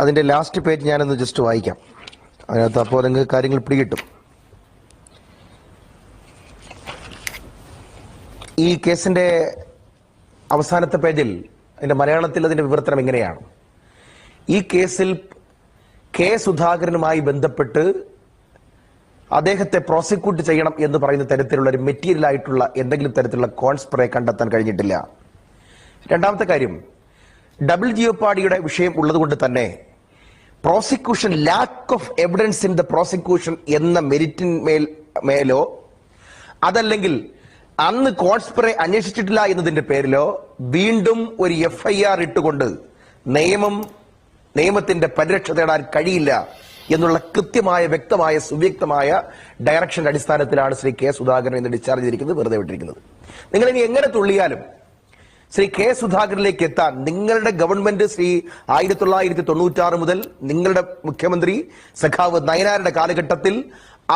അതിന്റെ last page ഞാനൊന്ന് just വായിക്കാം. അതിനകത്ത് അപ്പോൾ നിങ്ങൾക്ക് കാര്യങ്ങൾ പിടികിട്ടും. ഈ കേസിന്റെ അവസാനത്തെ പേജിൽ അതിന്റെ മലയാളത്തിൽ അതിന്റെ വിവർത്തനം എങ്ങനെയാണ്? ഈ കേസിൽ കെ സുധാകരനുമായി ബന്ധപ്പെട്ട് അദ്ദേഹത്തെ പ്രോസിക്യൂട്ട് ചെയ്യണം എന്ന് പറയുന്ന തരത്തിലുള്ള ഒരു മെറ്റീരിയൽ ആയിട്ടുള്ള എന്തെങ്കിലും തരത്തിലുള്ള കോൺസ്പ്രേ കണ്ടെത്താൻ കഴിഞ്ഞിട്ടില്ല. രണ്ടാമത്തെ കാര്യം ഡബിൾ ജിയോ പാടിയുടെ വിഷയം ഉള്ളതുകൊണ്ട് തന്നെ prosecution lack of evidence in the prosecution എന്ന മെരിറ്റിന്മേൽ മേലോ അതല്ലെങ്കിൽ അന്ന് കോൺസ്പിറെ അന്വേഷിച്ചിട്ടില്ല എന്നതിന്റെ പേരിലോ വീണ്ടും ഒരു എഫ് ഐ ആർ ഇട്ടുകൊണ്ട് നിയമം നിയമത്തിന്റെ പരിരക്ഷ തേടാൻ കഴിയില്ല എന്നുള്ള കൃത്യമായ വ്യക്തമായ സുവ്യക്തമായ ഡയറക്ഷന്റെ അടിസ്ഥാനത്തിലാണ് ശ്രീ കെ സുധാകരൻ ഇന്ന് ഡിസ്ചാർജ് ചെയ്തിരിക്കുന്നത് വെറുതെ വിട്ടിരിക്കുന്നത്. നിങ്ങൾ ഇനി എങ്ങനെ തുള്ളിയാലും ശ്രീ കെ സുധാകരനിലേക്ക് എത്താൻ നിങ്ങളുടെ ഗവൺമെന്റ് ശ്രീ ആയിരത്തി തൊള്ളായിരത്തി തൊണ്ണൂറ്റി ആറ് മുതൽ നിങ്ങളുടെ മുഖ്യമന്ത്രി സഖാവ് നയനാരുടെ കാലഘട്ടത്തിൽ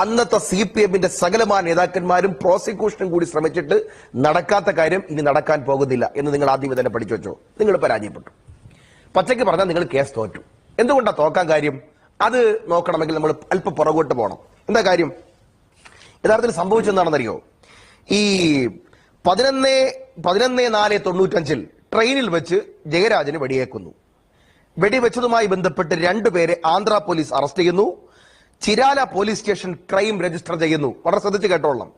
അന്നത്തെ സി പി എമ്മിന്റെ സകലമായ നേതാക്കന്മാരും പ്രോസിക്യൂഷനും കൂടി ശ്രമിച്ചിട്ട് നടക്കാത്ത കാര്യം ഇനി നടക്കാൻ പോകുന്നില്ല എന്ന് നിങ്ങൾ ആദ്യമേ തന്നെ പഠിച്ചു വെച്ചോ. നിങ്ങൾ പരാജയപ്പെട്ടു. പച്ചയ്ക്ക് പറഞ്ഞാൽ നിങ്ങൾ കേസ് തോറ്റു. എന്തുകൊണ്ടാണ് തോക്കാൻ കാര്യം? അത് നോക്കണമെങ്കിൽ നമ്മൾ അല്പം പുറകോട്ട് പോകണം എന്താ കാര്യം? യഥാർത്ഥത്തിൽ സംഭവിച്ചെന്താണെന്നറിയോ? ഈ പതിനൊന്ന് പതിനൊന്ന് നാല് തൊണ്ണൂറ്റഞ്ചിൽ ട്രെയിനിൽ വെച്ച് ജയരാജന് വെടിയേക്കുന്നു. വെടിവെച്ചതുമായി ബന്ധപ്പെട്ട് രണ്ടുപേരെ ആന്ധ്ര പോലീസ് അറസ്റ്റ് ചെയ്യുന്നു. Chirala police station crime register ചെയ്യുന്നു. വളരെ ശ്രദ്ധിച്ച് കേട്ടോളാം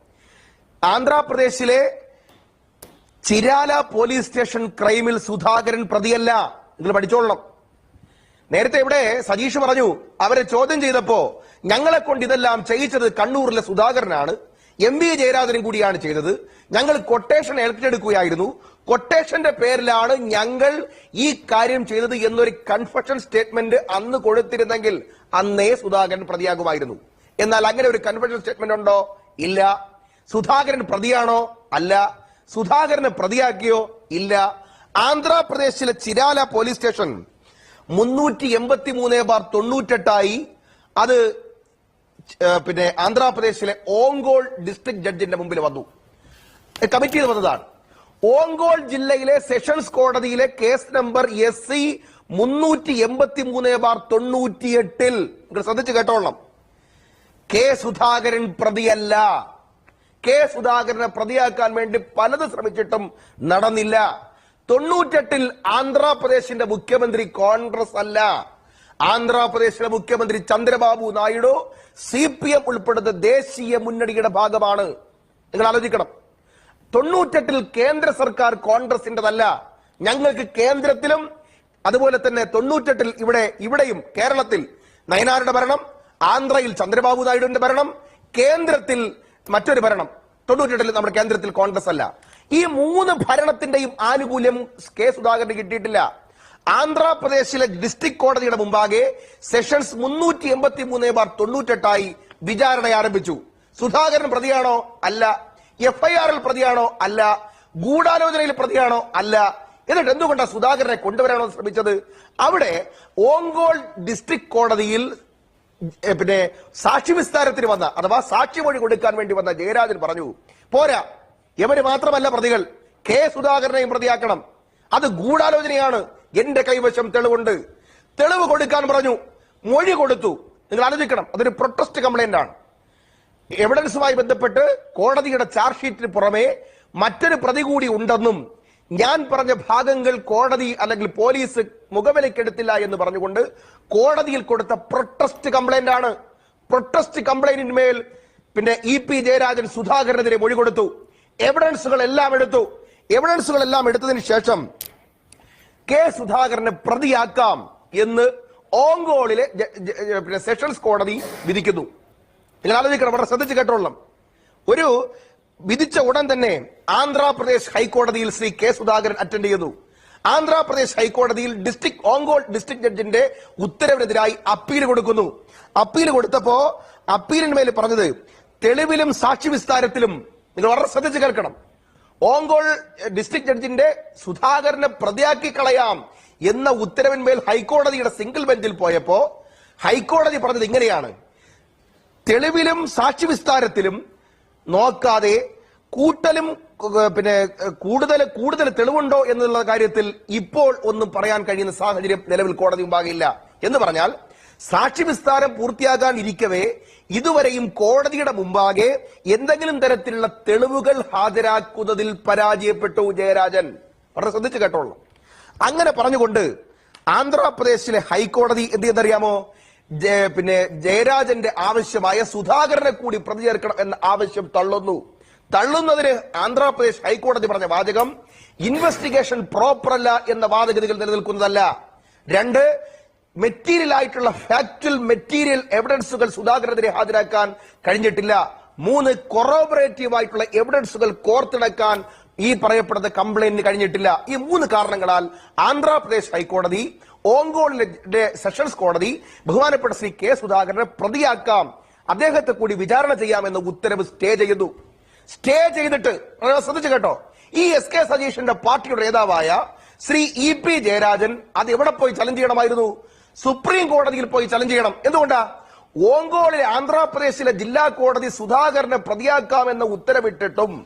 ആന്ധ്രാപ്രദേശിലെ ചിരാല പോലീസ് സ്റ്റേഷൻ ക്രൈമിൽ സുധാകരൻ പ്രതിയല്ല. നിങ്ങൾ പഠിച്ചോളണം. നേരത്തെ ഇവിടെ സജീഷ് പറഞ്ഞു അവരെ ചോദ്യം ചെയ്തപ്പോ ഞങ്ങളെ കൊണ്ട് ഇതെല്ലാം ചെയ്യിച്ചത് കണ്ണൂരിലെ സുധാകരനാണ്. എം വി ജയരാജനും കൂടിയാണ് ചെയ്തത്. ഞങ്ങൾ കൊട്ടേഷൻ ഏറ്റെടുക്കുകയായിരുന്നു. കൊട്ടേഷന്റെ പേരിലാണ് ഞങ്ങൾ ഈ കാര്യം ചെയ്തത് എന്നൊരു കൺഫഷൻ സ്റ്റേറ്റ്മെന്റ് അന്ന് കൊടുത്തിരുന്നെങ്കിൽ അന്നേ സുധാകരൻ പ്രതിയാകുമായിരുന്നു. എന്നാൽ അങ്ങനെ ഒരു കൺഫഷൻ സ്റ്റേറ്റ്മെന്റ് ഉണ്ടോ? ഇല്ല. സുധാകരൻ പ്രതിയാണോ? അല്ല. സുധാകരനെ പ്രതിയാക്കിയോ? ഇല്ല. ആന്ധ്രാപ്രദേശിലെ ചിരാല പോലീസ് സ്റ്റേഷൻ മുന്നൂറ്റി എൺപത്തി മൂന്ന് ബാർ തൊണ്ണൂറ്റെട്ടായി അത് പിന്നെ ആന്ധ്രാപ്രദേശിലെ ഓങ്കോൾ ഡിസ്ട്രിക്ട് ജഡ്ജിന്റെ മുമ്പിൽ വന്നു. കമ്മിറ്റി വന്നതാണ്. ഓങ്കോൾ ജില്ലയിലെ സെഷൻസ് കോടതിയിലെ കേസ് നമ്പർ എസ് സി മുന്നൂറ്റി എൺപത്തി മൂന്ന് ബാർ തൊണ്ണൂറ്റിയെട്ടിൽ ശ്രദ്ധിച്ചു കേട്ടോളണം. കെ സുധാകരൻ പ്രതിയല്ല. കെ സുധാകരനെ പ്രതിയാക്കാൻ വേണ്ടി പലത് ശ്രമിച്ചിട്ടും നടന്നില്ല. തൊണ്ണൂറ്റെട്ടിൽ ആന്ധ്രാപ്രദേശിന്റെ മുഖ്യമന്ത്രി കോൺഗ്രസ് അല്ല. ആന്ധ്രാപ്രദേശിലെ മുഖ്യമന്ത്രി Chandrababu Naidu C P M ഉൾപ്പെടുന്ന ദേശീയ മുന്നണിയുടെ ഭാഗമാണ്. നിങ്ങൾ ആലോചിക്കണം. തൊണ്ണൂറ്റെട്ടിൽ കേന്ദ്ര സർക്കാർ കോൺഗ്രസിന്റെതല്ല ഞങ്ങൾക്ക് കേന്ദ്രത്തിലും അതുപോലെ തന്നെ തൊണ്ണൂറ്റെട്ടിൽ ഇവിടെ ഇവിടെയും കേരളത്തിൽ നയനാരുടെ ഭരണം ആന്ധ്രയിൽ ചന്ദ്രബാബു നായിഡുവിന്റെ ഭരണം കേന്ദ്രത്തിൽ മറ്റൊരു ഭരണം. തൊണ്ണൂറ്റെട്ടിൽ നമ്മുടെ കേന്ദ്രത്തിൽ കോൺഗ്രസ് അല്ല ഈ മൂന്ന് ഭരണത്തിന്റെയും ആനുകൂല്യം കെ സുധാകരന് കിട്ടിയിട്ടില്ല. ആന്ധ്രാപ്രദേശിലെ ഡിസ്ട്രിക്ട് കോടതിയുടെ മുമ്പാകെ സെഷൻസ് മുന്നൂറ്റി എൺപത്തി മൂന്ന് ബാർ തൊണ്ണൂറ്റെട്ടായി വിചാരണ ആരംഭിച്ചു. സുധാകരൻ പ്രതിയാണോ അല്ല? എഫ്ഐആറിൽ പ്രതിയാണോ അല്ല? ഗൂഢാലോചനയിൽ പ്രതിയാണോ അല്ല? എന്നിട്ട് എന്തുകൊണ്ടാണ് സുധാകരനെ കൊണ്ടുവരാനോ ശ്രമിച്ചത്? അവിടെ ഓങ്കോൾ ഡിസ്ട്രിക്ട് കോടതിയിൽ പിന്നെ സാക്ഷി വിസ്താരത്തിന് വന്ന അഥവാ സാക്ഷിമൊഴി കൊടുക്കാൻ വേണ്ടി വന്ന ജയരാജൻ പറഞ്ഞു പോരാ ഇവർ മാത്രമല്ല പ്രതികൾ കെ സുധാകരനെയും പ്രതിയാക്കണം. അത് ഗൂഢാലോചനയാണ്. എന്റെ കൈവശം തെളിവുണ്ട്. തെളിവ് കൊടുക്കാൻ പറഞ്ഞു. മൊഴി കൊടുത്തു. നിങ്ങൾ ആലോചിക്കണം അതൊരു പ്രൊട്ടസ്റ്റ് കംപ്ലൈന്റ് ആണ്. എവിഡൻസുമായി ബന്ധപ്പെട്ട് കോടതിയുടെ ചാർജ് ഷീറ്റിന് പുറമെ മറ്റൊരു പ്രതി കൂടി ഉണ്ടെന്നും ഞാൻ പറഞ്ഞ ഭാഗങ്ങൾ കോടതി അല്ലെങ്കിൽ പോലീസ് മുഖവിലക്കെടുത്തില്ല എന്ന് പറഞ്ഞുകൊണ്ട് കോടതിയിൽ കൊടുത്ത പ്രൊട്ടസ്റ്റ് കംപ്ലൈന്റ് ആണ്. പ്രൊട്ടസ്റ്റ് കംപ്ലൈന്റിന്മേൽ പിന്നെ ഇ പി ജയരാജൻ സുധാകരനെതിരെ മൊഴി കൊടുത്തു. എവിഡൻസുകൾ എല്ലാം എടുത്തു. എവിഡൻസുകൾ എല്ലാം എടുത്തതിന് ശേഷം കെ സുധാകരനെ പ്രതിയാക്കാം എന്ന് ഓങ്കോളിലെ പിന്നെ സെഷൻസ് കോടതി വിധിക്കുന്നു. നിങ്ങൾ ആലോചിക്കണം വളരെ ശ്രദ്ധിച്ച് കേട്ടോളണം. ഒരു വിധിച്ച ഉടൻ തന്നെ ആന്ധ്രാപ്രദേശ് ഹൈക്കോടതിയിൽ ശ്രീ കെ സുധാകരൻ അറ്റൻഡ് ചെയ്തു ആന്ധ്രാപ്രദേശ് ഹൈക്കോടതിയിൽ ഡിസ്ട്രിക്ട് ഓങ്കോൾ ഡിസ്ട്രിക്ട് ജഡ്ജിന്റെ ഉത്തരവിനെതിരായി അപ്പീൽ കൊടുക്കുന്നു. അപ്പീൽ കൊടുത്തപ്പോ അപ്പീലിന്മേൽ പറഞ്ഞത് തെളിവിലും സാക്ഷി വിസ്താരത്തിലും നിങ്ങൾ വളരെ ശ്രദ്ധിച്ച് കേൾക്കണം. ഓങ്കോൾ ഡിസ്ട്രിക്ട് ജഡ്ജിന്റെ സുധാകരനെ പ്രതിയാക്കി കളയാം എന്ന ഉത്തരവിന്മേൽ ഹൈക്കോടതിയുടെ സിംഗിൾ ബെഞ്ചിൽ പോയപ്പോ ഹൈക്കോടതി പറഞ്ഞത് ഇങ്ങനെയാണ്. തെളിവിലും സാക്ഷി വിസ്താരത്തിലും നോക്കാതെ കൂട്ടലും പിന്നെ കൂടുതൽ കൂടുതൽ തെളിവുണ്ടോ എന്നുള്ള കാര്യത്തിൽ ഇപ്പോൾ ഒന്നും പറയാൻ കഴിയുന്ന സാഹചര്യം നിലവിൽ കോടതി ഉണ്ടാകില്ല എന്ന് പറഞ്ഞാൽ സാക്ഷി വിസ്താരം പൂർത്തിയാകാൻ ഇരിക്കവേ ഇതുവരെയും കോടതിയുടെ മുമ്പാകെ എന്തെങ്കിലും തരത്തിലുള്ള തെളിവുകൾ ഹാജരാക്കുന്നതിൽ പരാജയപ്പെട്ടു ജയരാജൻ. വളരെ ശ്രദ്ധിച്ചു കേട്ടോളൂ അങ്ങനെ പറഞ്ഞുകൊണ്ട് ആന്ധ്രാപ്രദേശിലെ ഹൈക്കോടതി എന്ത് ചെയ്തറിയാമോ പിന്നെ ജയരാജന്റെ ആവശ്യമായ സുധാകരനെ കൂടി പ്രതി ചേർക്കണം എന്ന ആവശ്യം തള്ളുന്നു. തള്ളുന്നതിന് ആന്ധ്രാപ്രദേശ് ഹൈക്കോടതി പറഞ്ഞ വാചകം ഇൻവെസ്റ്റിഗേഷൻ പ്രോപ്പർ അല്ല എന്ന വാദഗതികൾ നിലനിൽക്കുന്നതല്ല. രണ്ട് മെറ്റീരിയൽ ആയിട്ടുള്ള ഫാക്ച്വൽ മെറ്റീരിയൽ എവിഡൻസുകൾ സുധാകരനെതിരെ ഹാജരാക്കാൻ കഴിഞ്ഞിട്ടില്ല. മൂന്ന് കൊറോബറേറ്റീവ് ആയിട്ടുള്ള എവിഡൻസുകൾ കോർത്തിണക്കാൻ ഈ പറയപ്പെടുന്ന കംപ്ലൈന്റിന് കഴിഞ്ഞിട്ടില്ല. ഈ മൂന്ന് കാരണങ്ങളാൽ ആന്ധ്രാപ്രദേശ് ഹൈക്കോടതി ഓങ്കോളിലെ സെഷൻസ് കോടതി ബഹുമാനപ്പെട്ട ശ്രീ കെ സുധാകരനെ പ്രതിയാക്കാം. അദ്ദേഹത്തെ കൂടി വിചാരണ ചെയ്യാമെന്ന ഉത്തരവ് സ്റ്റേ ചെയ്യുന്നു സ്റ്റേ ചെയ്തിട്ട് ശ്രദ്ധിച്ചു കേട്ടോ. ഈ എസ് കെ സജീഷിന്റെ പാർട്ടിയുടെ നേതാവായ ശ്രീ ഇ പി ജയരാജൻ അത് എവിടെ പോയി ചലഞ്ച് ചെയ്യണമായിരുന്നു? സുപ്രീം കോടതിയിൽ പോയി ചലഞ്ച് ചെയ്യണം. എന്തുകൊണ്ടാ? ഓങ്കോളിലെ ആന്ധ്രാപ്രദേശിലെ ജില്ലാ കോടതി സുധാകരനെ പ്രതിയാക്കാമെന്ന ഉത്തരവിട്ടിട്ടും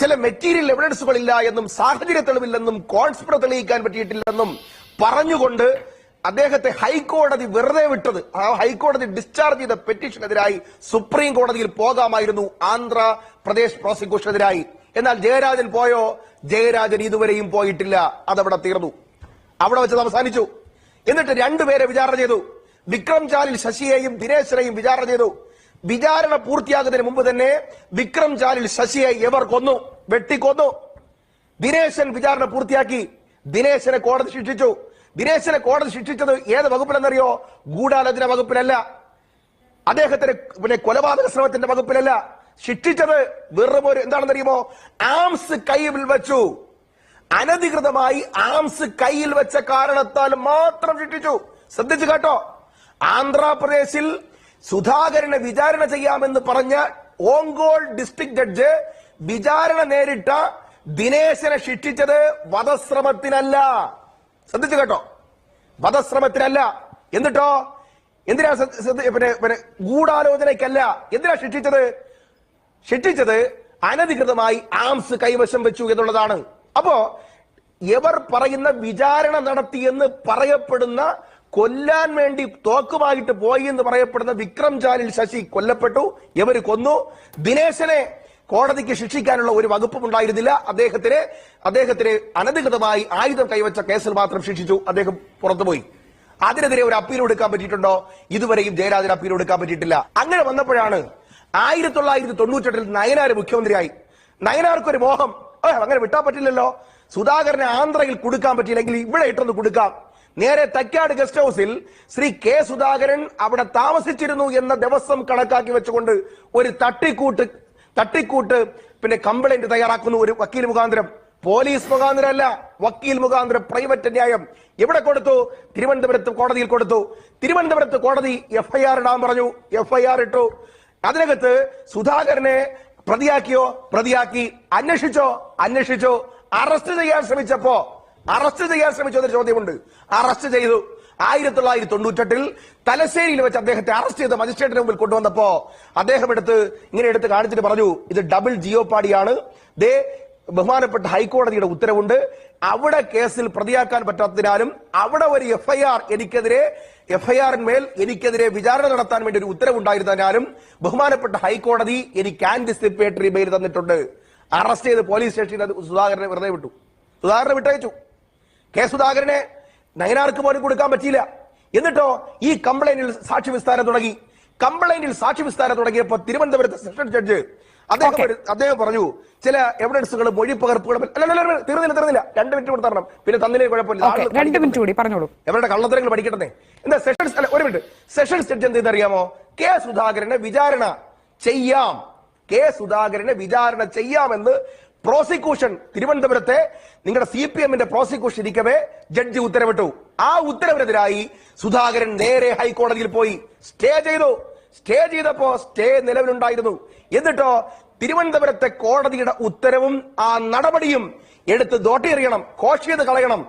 ചില മെറ്റീരിയൽ എവിഡൻസുകൾ ഇല്ല എന്നും സാഹചര്യ തെളിവില്ലെന്നും കോൺസ്പിറ തെളിയിക്കാൻ പറ്റിയിട്ടില്ലെന്നും പറഞ്ഞുകൊണ്ട് അദ്ദേഹത്തെ ഹൈക്കോടതി വെറുതെ വിട്ടത്. ആ ഹൈക്കോടതി ഡിസ്ചാർജ് ചെയ്ത പെറ്റീഷനെതിരായി സുപ്രീം കോടതിയിൽ പോകാമായിരുന്നു ആന്ധ്രാപ്രദേശ് പ്രോസിക്യൂഷനെതിരായി എന്നാൽ ജയരാജൻ പോയോ? ജയരാജൻ ഇതുവരെയും പോയിട്ടില്ല. അതവിടെ തീർന്നു. അവിടെ വെച്ചത് അവസാനിച്ചു. എന്നിട്ട് രണ്ടുപേരെ വിചാരണ ചെയ്തു. വിക്രം ചാലിൽ ശശിയെയും ദിനേശ്വരെയും വിചാരണ ചെയ്തു. വിചാരണ പൂർത്തിയാകുന്നതിന് മുമ്പ് തന്നെ വിക്രം ചാലിൽ ശശിയെ എവർ കൊന്നു വെട്ടിക്കൊന്നു. ദിനേശൻ വിചാരണ പൂർത്തിയാക്കി. ദിനേശനെ കോടതി ശിക്ഷിച്ചു. ദിനേശനെ കോടതി ശിക്ഷിച്ചത് ഏത് വകുപ്പിലെന്നറിയോ? ഗൂഢാലോചന വകുപ്പിലല്ല. അദ്ദേഹത്തിന് പിന്നെ കൊലപാതക ശ്രമത്തിന്റെ വകുപ്പിലല്ല. ശിക്ഷിച്ചത് വെറും ഒരു എന്താണെന്നറിയുമോ? ആംസ് കൈവിൽ വെച്ചു. അനധികൃതമായി ആംസ് കയ്യിൽ വെച്ച കാരണത്താൽ മാത്രം ശിക്ഷിച്ചു ശ്രദ്ധിച്ചു കേട്ടോ. ആന്ധ്രാപ്രദേശിൽ സുധാകരനെ വിചാരണ ചെയ്യാമെന്ന് പറഞ്ഞ ഓങ്കോൾ ഡിസ്ട്രിക്ട് ജഡ്ജ് വിചാരണ നേരിട്ട ദിനേശനെ ശിക്ഷിച്ചത് വധശ്രമത്തിനല്ല. ശ്രദ്ധിച്ചു കേട്ടോ. വധശ്രമത്തിനല്ല. എന്നിട്ടോ? എന്തിനാ പിന്നെ പിന്നെ ഗൂഢാലോചനയ്ക്കല്ല. എന്തിനാ ശിക്ഷിച്ചത്? ശിക്ഷിച്ചത് അനധികൃതമായി ആംസ് കൈവശം വെച്ചു എന്നുള്ളതാണ്. അപ്പോ ഇവർ പറയുന്ന വിചാരണ നടത്തിയെന്ന് പറയപ്പെടുന്ന കൊല്ലാൻ വേണ്ടി തോക്കുമായിട്ട് പോയി എന്ന് പറയപ്പെടുന്ന വിക്രം ചാലിൽ ശശി കൊല്ലപ്പെട്ടു. ഇവർ കൊന്നു. ദിനേശനെ കോടതിക്ക് ശിക്ഷിക്കാനുള്ള ഒരു വകുപ്പും ഉണ്ടായിരുന്നില്ല. അദ്ദേഹത്തിന് അദ്ദേഹത്തിന് അനധികൃതമായി ആയുധം കൈവച്ച കേസിൽ മാത്രം ശിക്ഷിച്ചു. അദ്ദേഹം പുറത്തുപോയി. അതിനെതിരെ ഒരു അപ്പീൽ കൊടുക്കാൻ പറ്റിയിട്ടുണ്ടോ? ഇതുവരെയും ജയരാജന് അപ്പീൽ കൊടുക്കാൻ പറ്റിയിട്ടില്ല. അങ്ങനെ വന്നപ്പോഴാണ് ആയിരത്തി തൊള്ളായിരത്തി തൊണ്ണൂറ്റെട്ടിൽ നയനാർ മുഖ്യമന്ത്രിയായി. നയനാർക്കൊരു മോഹം. അങ്ങനെ വിട്ടാൻ പറ്റില്ലല്ലോ. സുധാകരനെ ആന്ധ്രയിൽ കൊടുക്കാൻ പറ്റിയില്ലെങ്കിൽ ഇവിടെ ഇട്ടൊന്ന് കൊടുക്കാം. നേരെ തക്കാട് ഗസ്റ്റ് ഹൗസിൽ ശ്രീ കെ സുധാകരൻ അവിടെ താമസിച്ചിരുന്നു എന്ന ദിവസം കണക്കാക്കി വെച്ചുകൊണ്ട് ഒരു തട്ടിക്കൂട്ട് തട്ടിക്കൂട്ട് പിന്നെ കംപ്ലൈന്റ് തയ്യാറാക്കുന്നു ഒരു വക്കീൽ മുഖാന്തരം. പോലീസ് മുഖാന്തരം അല്ല വക്കീൽ മുഖാന്തരം പ്രൈവറ്റ് ന്യായം എവിടെ കൊടുത്തു? തിരുവനന്തപുരത്ത് കോടതിയിൽ കൊടുത്തു. തിരുവനന്തപുരത്ത് കോടതി എഫ്ഐആർ ഇടാൻ പറഞ്ഞു. എഫ്ഐആർ ഇട്ടു. അതിനകത്ത് സുധാകരനെ പ്രതിയാക്കിയോ? പ്രതിയാക്കി. അന്വേഷിച്ചോ? അന്വേഷിച്ചോ. അറസ്റ്റ് ചെയ്യാൻ ശ്രമിച്ചപ്പോ അറസ്റ്റ് ചെയ്യാൻ ശ്രമിച്ചോ എന്നൊരു ചോദ്യമുണ്ട്. അറസ്റ്റ് ചെയ്തു. ആയിരത്തി തൊള്ളായിരത്തി തൊണ്ണൂറ്റെട്ടിൽ തലശ്ശേരിയിൽ വെച്ച് അദ്ദേഹത്തെ അറസ്റ്റ് ചെയ്ത മജിസ്ട്രേറ്റിന് മുമ്പിൽ കൊണ്ടുവന്നപ്പോ അദ്ദേഹം എടുത്ത് ഇങ്ങനെ എടുത്ത് കാണിച്ചിട്ട് പറഞ്ഞു ഇത് ഡബിൾ ജിയോപാഡിയാണ്. ദേ ബഹുമാനപ്പെട്ട ഹൈക്കോടതിയുടെ ഉത്തരവുണ്ട്. അവിടെ കേസിൽ പ്രതിയാക്കാൻ പറ്റാത്തതിനാലും അവിടെ ഒരു എഫ്ഐആർ എനിക്കെതിരെ എഫ്ഐആറിന്മേൽ എനിക്കെതിരെ വിചാരണ നടത്താൻ വേണ്ടി ഒരു ഉത്തരവുണ്ടായിരുന്നതിനാലും ബഹുമാനപ്പെട്ട ഹൈക്കോടതി എനിക്ക് ആന്റിസിപ്പേറ്ററി ബെയിൽ തന്നിട്ടുണ്ട്. അറസ്റ്റ് ചെയ്ത് പോലീസ് സ്റ്റേഷനിൽ സുധാകരനെ വെറുതെ വിട്ടു. സുധാകരനെ വിട്ടയച്ചു. കെ സുധാകരനെ നയനാർക്ക് പോലും കൊടുക്കാൻ പറ്റിയില്ല. എന്നിട്ടോ ഈ കംപ്ലൈന്റിൽ സാക്ഷി വിസ്താരം തുടങ്ങി. കംപ്ലൈന്റിൽ സാക്ഷി വിസ്താരം തുടങ്ങിയപ്പോ തിരുവനന്തപുരത്തെ സെഷൻ ജഡ്ജ് അദ്ദേഹം. അദ്ദേഹം പറഞ്ഞു ചില എവിഡൻസുകൾ മൊഴി പകർപ്പുകൾ അല്ല, അല്ല, അല്ല, തീർന്നില്ല തീർന്നില്ല. രണ്ട് മിനിറ്റ് കൂടെ തരണം. പിന്നെ തന്നില്ലേ കുഴപ്പമില്ല. രണ്ട് മിനിറ്റ് കൂടി പറഞ്ഞോളൂ. എവരുടെ കള്ളത്തരങ്ങൾ പഠിക്കട്ടെ. എന്താ സെഷൻസ് അല്ല ഒരു മിനിറ്റ് സെഷൻസ് ജഡ്ജ് എന്ത് അറിയാമോ കെ സുധാകരനെ വിചാരണ ചെയ്യാം. കെ സുധാകരനെ വിചാരണ ചെയ്യാമെന്ന് പ്രോസിക്യൂഷൻ തിരുവനന്തപുരത്തെ നിങ്ങളുടെ സി പി എമ്മിന്റെ പ്രോസിക്യൂഷൻ ഇരിക്കവേ ജഡ്ജി ഉത്തരവിട്ടു. ആ ഉത്തരവിനെതിരായി സുധാകരൻ നേരെ ഹൈക്കോടതിയിൽ പോയി. സ്റ്റേ ചെയ്തു. സ്റ്റേ ചെയ്തപ്പോ സ്റ്റേ നിലവിലുണ്ടായിരുന്നു. എന്നിട്ടോ തിരുവനന്തപുരത്തെ കോടതിയുടെ ഉത്തരവും ആ നടപടിയും എടുത്ത് ദോട്ടിയെറിയണം കോഷ് ചെയ്ത് കളയണം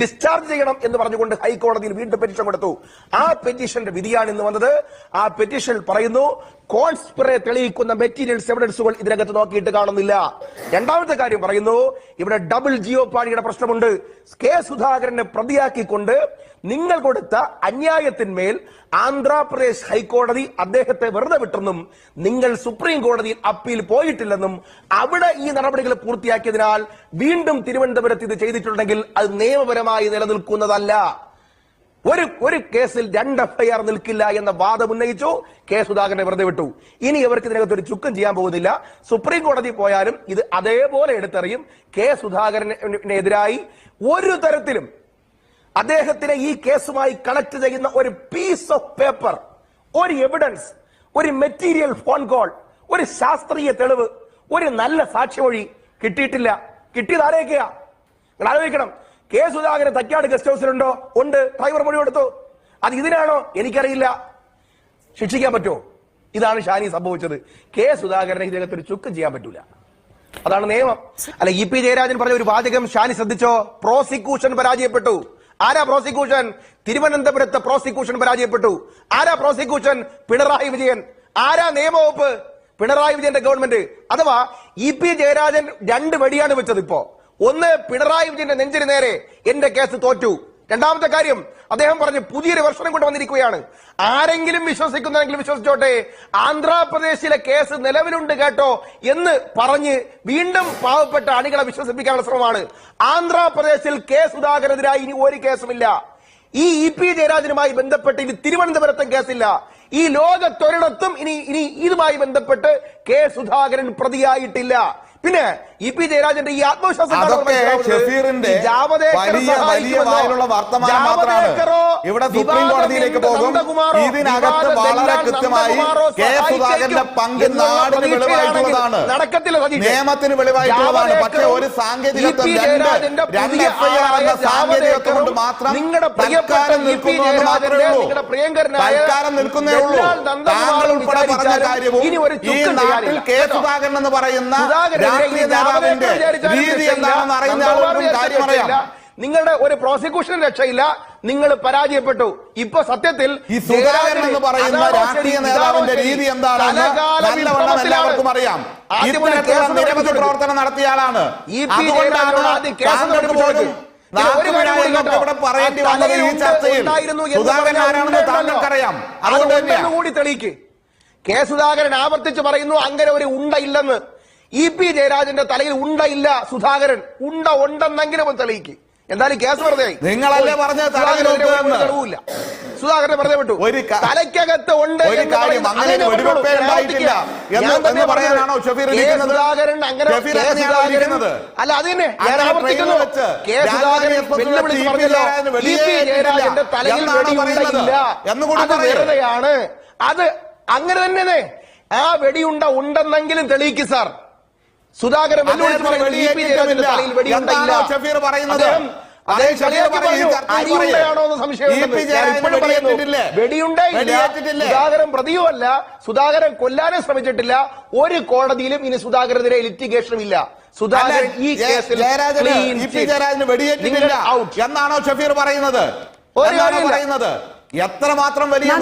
ഡിസ്ചാർജ് ചെയ്യണം എന്ന് പറഞ്ഞുകൊണ്ട് ഹൈക്കോടതിയിൽ വീണ്ടും പെറ്റീഷൻ കൊടുത്തു. ആ പെറ്റീഷന്റെ വിധിയാണ് ഇന്ന് വന്നത്. ആ പെറ്റീഷനിൽ പറയുന്നു കോൺസ്പിറെ തെളിയിക്കുന്ന മെറ്റീരിയൽസ് എവിഡൻസുകൾ ഇതിനകത്ത് നോക്കിയിട്ട് കാണുന്നില്ല. രണ്ടാമത്തെ കാര്യം പറയുന്നു ഇവിടെ ഡബിൾ ജിയോ പാടിയുടെ പ്രശ്നമുണ്ട്. കെ സുധാകരനെ പ്രതിയാക്കിക്കൊണ്ട് നിങ്ങൾ കൊടുത്ത അന്യായത്തിന്മേൽ ആന്ധ്രാപ്രദേശ് ഹൈക്കോടതി അദ്ദേഹത്തെ വെറുതെ വിട്ടെന്നും നിങ്ങൾ സുപ്രീം കോടതിയിൽ അപ്പീൽ പോയിട്ടില്ലെന്നും അവിടെ ഈ നടപടികൾ പൂർത്തിയാക്കിയതിനാൽ വീണ്ടും തിരുവനന്തപുരത്ത് ഇത് ചെയ്തിട്ടുണ്ടെങ്കിൽ അത് നിയമപരമായി നിലനിൽക്കുന്നതല്ല. ഒരു ഒരു കേസിൽ രണ്ട് എഫ്ഐആർ നിൽക്കില്ല എന്ന വാദം ഉന്നയിച്ചു. കെ സുധാകരനെ വെറുതെ വിട്ടു. ഇനി ഇവർക്ക് ഇതിനകത്ത് ഒരു ചുക്കം ചെയ്യാൻ പോകുന്നില്ല. സുപ്രീം കോടതി പോയാലും ഇത് അതേപോലെ എടുത്തെറിയും. കെ സുധാകരനെതിരായി ഒരു തരത്തിലും അദ്ദേഹത്തിനെ ഈ കേസുമായി കണക്ട് ചെയ്യുന്ന ഒരു പീസ് ഓഫ് പേപ്പർ ഒരു എവിഡൻസ് ഒരു മെറ്റീരിയൽ ഫോൺ കോൾ ഒരു ശാസ്ത്രീയ തെളിവ് ഒരു നല്ല സാക്ഷിമൊഴി കിട്ടിയിട്ടില്ല. കിട്ടിയത് ആരെയൊക്കെയാ? നിങ്ങൾ ആലോചിക്കണം. കെ സുധാകരൻ തക്കാട് ഗസ്റ്റ് ഹൗസിലുണ്ടോ ഉണ്ട്? ഡ്രൈവർ മൊഴി കൊടുത്തു. അത് ഇതിനാണോ? എനിക്കറിയില്ല. ശിക്ഷിക്കാൻ പറ്റുമോ? ഇതാണ് ഷാനി സംഭവിച്ചത്. കെ സുധാകരനെ ഇതിനകത്ത് ഒരു ചുക്കും ചെയ്യാൻ പറ്റൂല. അതാണ് നിയമം. അല്ല ഇ പി ജയരാജൻ പറഞ്ഞ ഒരു വാചകം ഷാനി ശ്രദ്ധിച്ചോ? പ്രോസിക്യൂഷൻ പരാജയപ്പെട്ടു. ആരാ പ്രോസിക്യൂഷൻ തിരുവനന്തപുരത്ത് പ്രോസിക്യൂഷൻ പരാജയപ്പെട്ടു. ആരാ പ്രോസിക്യൂഷൻ പിണറായി വിജയൻ. ആരാ നിയമവകുപ്പ്? പിണറായി വിജയന്റെ ഗവൺമെന്റ് അഥവാ ഇ പി ജയരാജൻ രണ്ട് വെടിയാണ് വെച്ചത് ഇപ്പോ ഒന്ന് പിണറായി വിജയന്റെ നെഞ്ചിന് നേരെ എന്റെ കേസ് തോറ്റു. രണ്ടാമത്തെ കാര്യം അദ്ദേഹം പറഞ്ഞു പുതിയൊരു വർഷം കൊണ്ട് വന്നിരിക്കുകയാണ്. ആരെങ്കിലും വിശ്വസിക്കുന്നെങ്കിൽ വിശ്വസിച്ചോട്ടെ. ആന്ധ്രാപ്രദേശിലെ കേസ് നിലവിലുണ്ട് കേട്ടോ എന്ന് പറഞ്ഞ് വീണ്ടും പാവപ്പെട്ട അണികളെ വിശ്വസിപ്പിക്കാനുള്ള ശ്രമമാണ്. ആന്ധ്രാപ്രദേശിൽ കേസ് സുധാകരനെതിരായി ഇനി ഒരു കേസുമില്ല. ഈ ഇ പി ജയരാജനുമായി ബന്ധപ്പെട്ട് ഇനി തിരുവനന്തപുരത്തും കേസില്ല. ഈ ലോകത്തൊരിടത്തും ഇനി ഇനി ഇതുമായി ബന്ധപ്പെട്ട് കെ സുധാകരൻ പ്രതിയായിട്ടില്ല. പിന്നെ ഇ പി ജയരാജന്റെ ഈ ആത്മവിശ്വാസം ഇവിടെ സുപ്രീം കോടതിയിലേക്ക് പോകും. ഇതിനകത്ത് വളരെ കൃത്യമായി കെ സുധാകരന്റെ പങ്ക് നാടിന് വെളിവായിട്ടുള്ളതാണ്. നിയമത്തിന് വെളിവായിട്ടുള്ളതാണ്. പക്ഷെ ഒരു സാങ്കേതികത്വം ഇ രണ്ട് രണ്ട് എഫ്ഐആർ എന്ന സാങ്കേതികത്വം കൊണ്ട് മാത്രം തൽക്കാലം നിൽക്കുന്നു മാത്രമേ ഉള്ളൂ. തൽക്കാലം നിൽക്കുന്നേ താങ്കൾ ഉൾപ്പെടെ പറഞ്ഞ കാര്യവും ഈ നാട്ടിൽ കെ സുധാകരൻ എന്ന് പറയുന്ന രാഷ്ട്രീയ നേതാവിന്റെ രീതി എന്താണെന്ന് അറിയുന്ന ആളുകൾക്കും കാര്യം അറിയാം. നിങ്ങളുടെ ഒരു പ്രോസിക്യൂഷൻ രക്ഷയില്ല. നിങ്ങൾ പരാജയപ്പെട്ടു. ഇപ്പൊ സത്യത്തിൽ ഈ സുധാകരൻ എന്ന് പറയുന്ന രാഷ്ട്രീയ നേതാവിന്റെ രീതി എന്താണെന്ന് നല്ലവണ്ണം എല്ലാവർക്കും അറിയാം. ഇത്തരത്തിലുള്ള നിരവധി പ്രവർത്തനം നടത്തിയ ആളാണ്. കേസ് താങ്കൾക്ക് പോലും പറയേണ്ടി വന്നത് ഈ ചർച്ചയിൽ. സുധാകരൻ ആരാണെന്ന്. താങ്കൾക്കറിയാം. അതുകൊണ്ട് തന്നെയാണ് കൂടി തെളിയിക്ക്. കെ സുധാകരൻ ആവർത്തിച്ച് പറയുന്നു അങ്ങനെ ഒരു ഉണ്ട ഇല്ലെന്ന്. ഇ പി ജയരാജന്റെ തലയിൽ ഉണ്ട ഇല്ല സുധാകരൻ. ഉണ്ട ഉണ്ടെന്നെങ്കിലും ഒന്ന് തെളിയിക്ക്. എന്തായാലും കേസ് വെറുതെ. നിങ്ങളല്ലേ പറഞ്ഞ നോക്കുമെന്ന്? സുധാകരനെ വെറുതെ വിട്ടു. ഒരു തലയ്ക്കകത്ത് ഉണ്ട് ഒരു കാര്യം അങ്ങനെ വെടിവെപ്പേ ഉണ്ടായിട്ടില്ല. എന്ന് പറയാനാണോ ഷഫീർ? സുധാകരൻ അങ്ങനെ? അല്ല അത് തന്നെ ഞാൻ ആവർത്തിക്കുന്നു. വെച്ച് കെ. രാജധാനി സുധാകരൻ വെല്ലുവിളിച്ച് പറഞ്ഞല്ലോ ജയരാജന് ഇ. ജയരാജന്റെ തലയിൽ വെടിയുണ്ടയില്ല അത് വെറുതെയാണ്. അത് അങ്ങനെ തന്നെ ആ വെടിയുണ്ട ഉണ്ടെന്നെങ്കിലും തെളിയിക്ക് സാർ. സുധാകരൻ പ്രതിയുമല്ല. സുധാകരൻ കൊല്ലാനും ശ്രമിച്ചിട്ടില്ല. ഒരു കോടതിയിലും ഇനി സുധാകരനെതിരെ ലിറ്റിഗേഷനും ഇല്ല. സുധാകരൻ ഈ കേസിൽ വെടിയേറ്റിട്ടില്ല. എന്നാണോ ഷഫീർ പറയുന്നത്. പറയുന്നത്? എത്രമാത്രം വലിയ